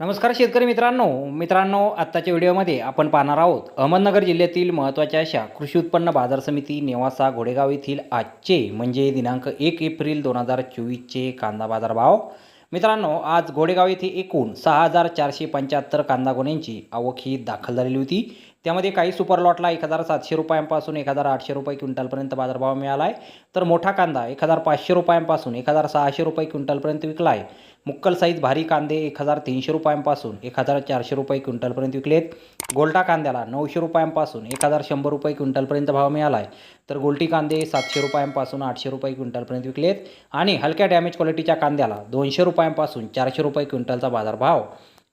नमस्कार शेतकरी मित्रांनो. मित्रांनो आत्ताच्या व्हिडिओमध्ये आपण पाहणार आहोत अहमदनगर जिल्ह्यातील महत्त्वाच्या अशा कृषी उत्पन्न बाजार समिती नेवासा घोडेगाव येथील आजचे म्हणजे दिनांक एक एप्रिल दोन हजार चोवीसचे कांदा बाजार भाव मित्रांनो आज घोडेगाव येथे एकूण सहा हजार चारशे पंच्याहत्तर कांदा गोण्यांची आवक ही दाखल झालेली होती. त्यामध्ये काही सुपर लॉटला एक हजार सातशे रुपयांपासून एक हजार आठशे रुपये क्विंटलपर्यंत बाजारभाव मिळाला आहे तर मोठा कांदा एक हजार पाचशे रुपयांपासून एक हजार सहाशे रुपये क्विंटलपर्यंत विकला आहे मुक्कल साईज भारी कांदे एक हजार तीनशे रुपयांपासून एक हजार चारशे रुपये क्विंटलपर्यंत विकलेत. गोल्टा कांद्याला नऊशे रुपयांपासून एक हजार शंभर रुपये क्विंटलपर्यंत भाव मिळाला आहे तर गोल्टी कांदे सातशे रुपयांपासून आठशे रुपये क्विंटलपर्यंत विकलेत. आणि हलक्या डॅमेज क्वालिटीच्या कांद्याला दोनशे रुपयांपासून चारशे रुपये क्विंटलचा बाजारभाव